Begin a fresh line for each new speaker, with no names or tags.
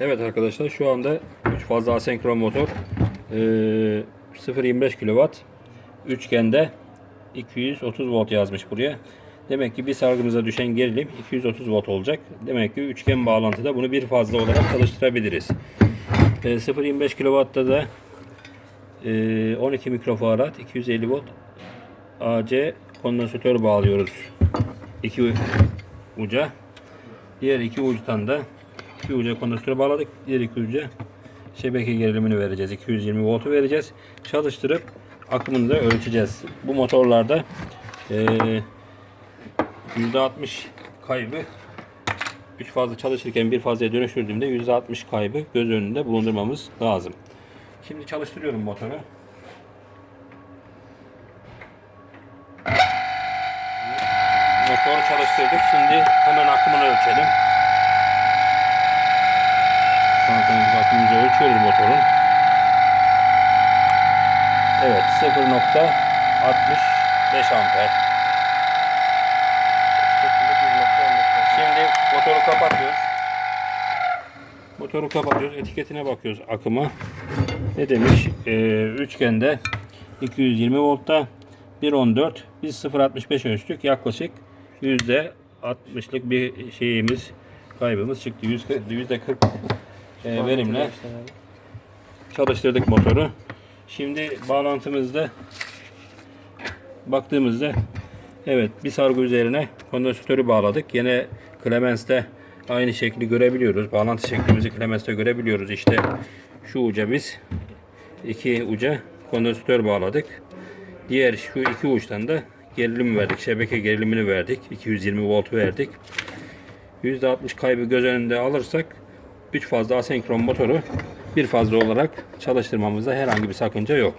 Evet arkadaşlar şu anda 3 fazla asenkron motor e, 0.25 kW üçgende 230 volt yazmış buraya. Demek ki bir sargımıza düşen gerilim 230 volt olacak. Demek ki üçgen bağlantıda bunu bir fazla olarak çalıştırabiliriz. E, 0.25 kW'da da e, 12 mikrofarad 250 volt AC kondansatör bağlıyoruz. İki uca. Diğer iki uçtan da uca kondansatörü bağladık. Diğer uca şebeke gerilimini vereceğiz. 220 voltu vereceğiz. Çalıştırıp akımını da ölçeceğiz. Bu motorlarda eee %60 kaybı 3 fazla çalışırken bir fazlaya dönüştürdüğümde %60 kaybı göz önünde bulundurmamız lazım. Şimdi çalıştırıyorum motoru. Motoru çalıştırdık. Şimdi hemen akımını ölçelim. Akımımızı ölçüyoruz motorun. Evet 0.65 amper. Şimdi motoru kapatıyoruz. Motoru kapatıyoruz. Etiketine bakıyoruz akıma. Ne demiş? Ee, üçgende 220 voltta 1.14 biz 0.65 ölçtük. Yaklaşık %60'lık bir şeyimiz kaybımız çıktı. %40 e, verimle çalıştırdık motoru. Şimdi bağlantımızda baktığımızda evet bir sargı üzerine kondansatörü bağladık. Yine Clemens'te aynı şekli görebiliyoruz. Bağlantı şeklimizi Clemens'te görebiliyoruz. İşte şu uca biz iki uca kondansatör bağladık. Diğer şu iki uçtan da gerilim verdik. Şebeke gerilimini verdik. 220 volt verdik. %60 kaybı göz önünde alırsak 3 fazla asenkron motoru bir fazla olarak çalıştırmamızda herhangi bir sakınca yok.